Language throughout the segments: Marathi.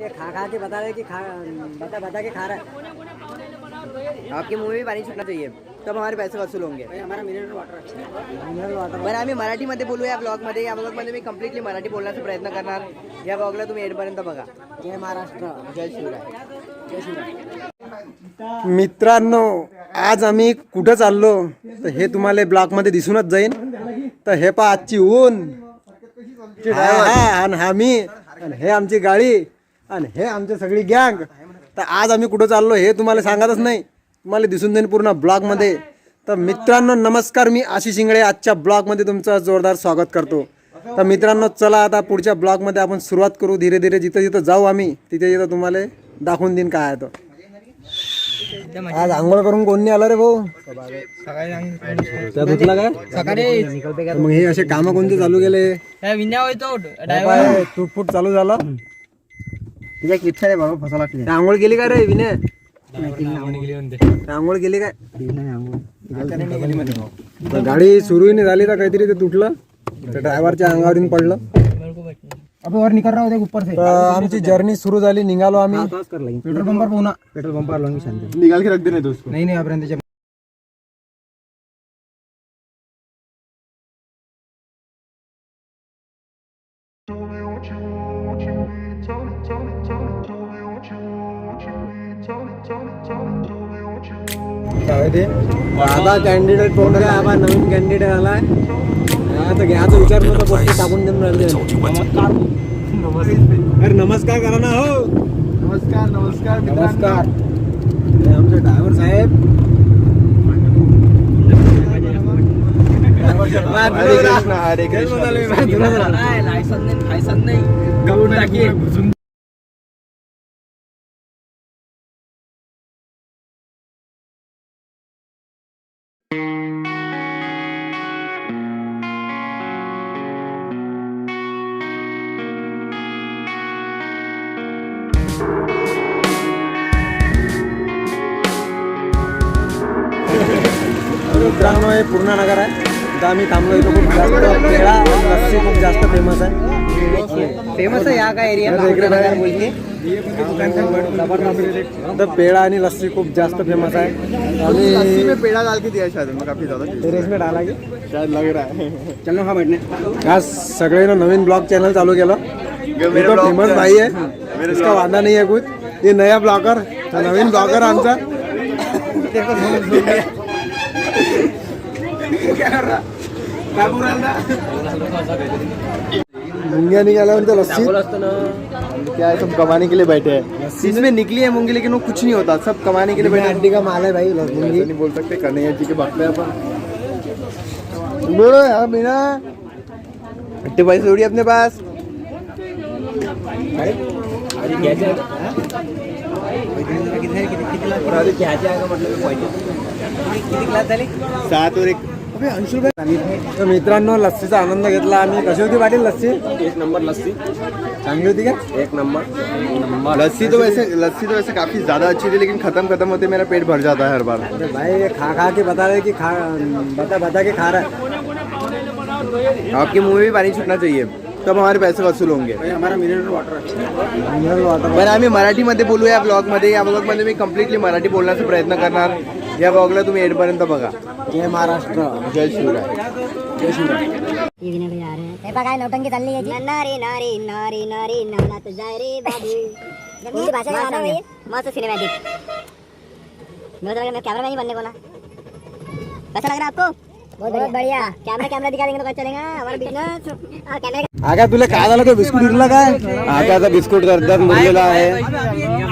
ये खा खा के बता रहे कि खा बता बता के खा रहा है। आपकी मुंह में भी पाणी सुटना चाहिए। तब हमारे पैसे वसूल होंगे। भाई, हमारा मिनरल वाटर अच्छा मिनरल वाटर बरं आम्ही मराठीमध्ये बोलू या ब्लॉगमध्ये या ब्लॉगमध्ये मी कम्प्लिटली मराठी बोलण्याचा प्रयत्न करणार. या ब्लॉगला तुम्ही एंडपर्यंत बघा. जय महाराष्ट्र. जय शिवराय. जय शिवराय. मित्रांनो आज आम्ही कुठं चाललो? तर हे तुम्हाला ब्लॉकमध्ये दिसूनच जाईल तर हे पहा आजची ऊन. हा, हा, आणि हा मी. आणि हे आमची गाडी. आणि हे आमची सगळी गँग. तर आज आम्ही कुठं चाललो हे तुम्हाला सांगतच नाही. तुम्हाला दिसून जाईल पूर्ण ब्लॉगमध्ये. तर मित्रांनो नमस्कार. मी आशिष इंगळे. आजच्या ब्लॉगमध्ये तुमचं जोरदार स्वागत करतो. तर मित्रांनो चला आता पुढच्या ब्लॉगमध्ये आपण सुरुवात करू. धीरे धीरे जिथं जिथं जाऊ आम्ही तिथे तिथं तुम्हाला दाखवून देईन काय आहे तो. आज आंघोळ करून कोण नाही आला रे भाऊ? त्या धुतला काय सकाळी मग हे असे काम कोणते चालू केले? विन्या होतो काय तुटफुट चालू झालं? तुझ्या किच्छा आहे बाबा फसा लागते. आंघोळ केली काय रे विनय? आंघोळ केली काय? तर गाडी सुरू नाही झाली तर काहीतरी ते तुटलं. तर ड्रायव्हरच्या अंगावरून पडलं. अबे और निकल रहा हो देख ऊपर से तर आमची जर्नी सुरू झाली निघालो आम्ही. पेट्रोल पंप पर पुन्हा पेट्रोल पंपावर लावून शांत. निकाल के रख देने दोस्तों. नहीं नहीं अभिनंदन जब काय ते आता कॅन्डिडेट कोण आबा नवीन कॅन्डिडेट आलाय. हा, तर घ्यायचा विचार नव्हता पोस्ट टाकून देऊन राहिले अरे नमस्कार करा ना हो. नमस्कार नमस्कार नमस्कार. आमचे ड्रायव्हर साहेब. हरे कृष्ण हरे कृष्ण लायसन नाही फायसन नाही. गहू टाकी मित्रांनो हे पूर्ण नगर आहे. इथं आम्ही थांबलो इथं खूप जास्त पेढा आणि लस्सी खूप जास्त फेमस आहे. फेमस आहे या काय एरिया तर तर पेढा आणि लस्सी खूप जास्त फेमस आहे. लस्सी आणि में पेड़ा डाल के दिया शायद मैं काफी ज्यादा टेरेस में डाला की. शायद लग रहा है। चलो हा बैठने. आज सगळ्यांना नवीन ब्लॉग चॅनल चालू केलं. मेरे फेमस पे- भाई है इसका वादा नहीं है कुछ. ये नया ब्लॉगर नवीन ब्लॉगर आमचा. मुंग्या निघाल्यावर तर लस्सी क्या है सब कमाने के लिए बैठे हैं। इसमें निकली है मूँगी लेकिन वो कुछ नहीं होता सब कमाने के लिए बैठे हड्डी का माल है भाई मुंगी। नहीं बोल सकते कन्हैया जी के बाटले अपन। बोलो यार बिना हट्टे पैसे थोड़ी अपने पास। सात और एक। तर मित्रांनो लस्सीचा आनंद घेतला आम्ही. कशी होती पाटील लस्सी? एक नंबर लस्सी. चांगली होती का? एक नंबर. लस्सी तो वैसे लस्सी तो वैसे काफ़ी ज़्यादा अच्छी थी लेकिन खत्म खत्म होते मेरा पेट भर जाता है हर बार। अरे भाई ये खा खा के बता रहे कि खा बता बता के खा रहा है। आपके मुँह में भी पानी छूटना चाहिए। तब हमारे पैसे वसूल होंगे। हमारा मिनरल वाटर मिनरल वाटर बरं आम्ही मराठीमध्ये बोलू या ब्लॉगमध्ये या ब्लॉगमध्ये मी कम्प्लिटली मराठी बोलण्याचा प्रयत्न करणार. या ब्लॉगला तुम्ही एंडपर्यंत बघा. जय महाराष्ट्र. जय शिवराय. जय शिवराय. हे बघा नौटंकी चालली याची. नारे नारे नारे नारे नानात जाय रे बाबू हिंदी भाषा का गाना मस्त सिनेमैटिक. मैं तो मैं कैमरा मैन ही बनने को ना कैसा लग रहा है आपको? बहुत बढ़िया. कैमरा कैमरा दिखा देंगे तो कैसा चलेगा हमारा बिजनेस कैमरा आगा तुला काय झालं? तो बिस्कुट इरला काय? आता बिस्कुट दर मुरलेला आहे.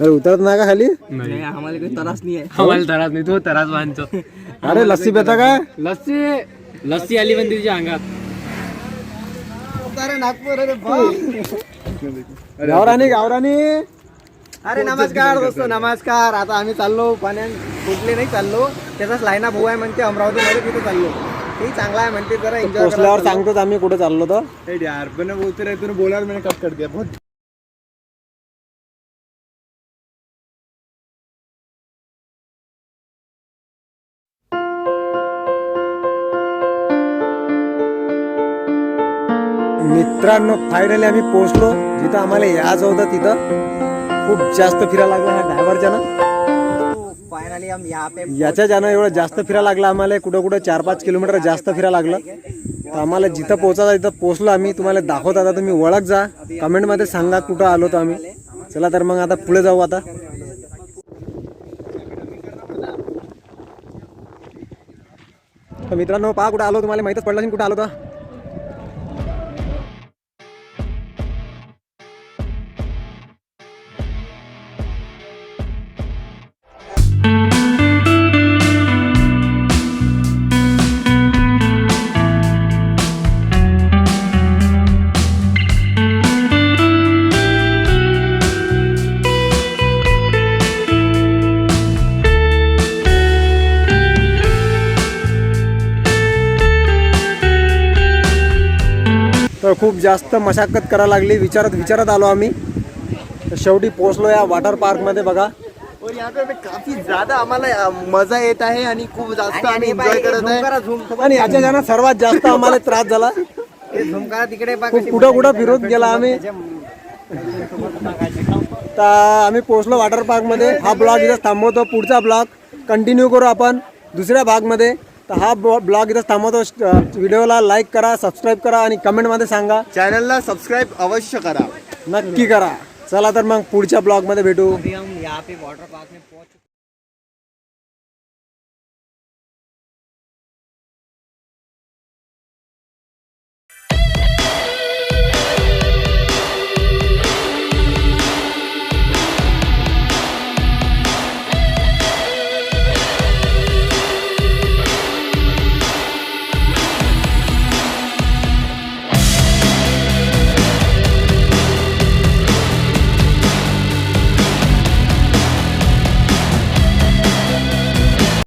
अरे उतरत नाही का खाली? आम्हाला काही त्रास नाही आहे. आम्हाला तरास नाही तो तरास बांधतो अरे लस्सी पेता काय लस्सी लस्सी आली पण तिच्या अंगात. गावरानी गावरानी. अरे नमस्कार दोस्तो नमस्कार. आता आम्ही चाललो पाण्यात कुठले नाही चाललो. त्याचाच लाईना भाऊ आहे म्हणते अमरावतीमध्ये तिथे चाललो. ते चांगला आहे म्हणते जरा एन्जॉय पोचल्यावर सांगतोच आम्ही कुठे चाललो तर. यार मैंने बोलते रहे तूने बोला और मैंने कट कर दिया बहुत मित्रांनो फायनली आम्ही पोहोचलो. जिथं आम्हाला यायचं होतं तिथं खूप जास्त फिरायला लागलं ह्या ड्रायव्हरच्या ना फायनली हम यहाँ पे याच्या ज्यानं एवढं जास्त फिरायला लागलं आम्हाला कुठं कुठं चार पाच किलोमीटर जास्त फिरायला लागलं. तर आम्हाला जिथं पोहोचायचं तिथं पोहोचलो आम्ही. तुम्हाला दाखवत आता तुम्ही ओळख जा. कमेंटमध्ये सांगा कुठं आलो तर आम्ही. चला तर मग आता पुढे जाऊ आता. तर मित्रांनो पहा कुठं आलो तुम्हाला माहीतच पडलं कुठं आलो तर तर खूप जास्त मशागत करायला लागली. विचारत विचारत आलो आम्ही. तर शेवटी पोहोचलो या वॉटर पार्कमध्ये बघा. और यहाँ पे काफी ज्यादा आम्हाला मजा येत आहे आणि खूप जास्त आम्ही एन्जॉय करत आहे. झुम आणि याच्या ज्यानं सर्वात जास्त आम्हाला त्रास झाला. तिकडे कुठं कुठं फिरत गेला आम्ही. तर आम्ही पोहोचलो वॉटर पार्कमध्ये हा ब्लॉग इथं थांबवतो. पुढचा ब्लॉग कंटिन्यू करू आपण. दुसऱ्या भागमध्ये. तर हा ब्लॉग इथं थांबवतो. व्हिडिओला लाईक करा सबस्क्राईब करा आणि कमेंटमध्ये सांगा. चॅनलला सबस्क्राईब अवश्य करा. नक्की करा. चला तर मग पुढच्या ब्लॉगमध्ये भेटू. वाटर पार्क में पहुंच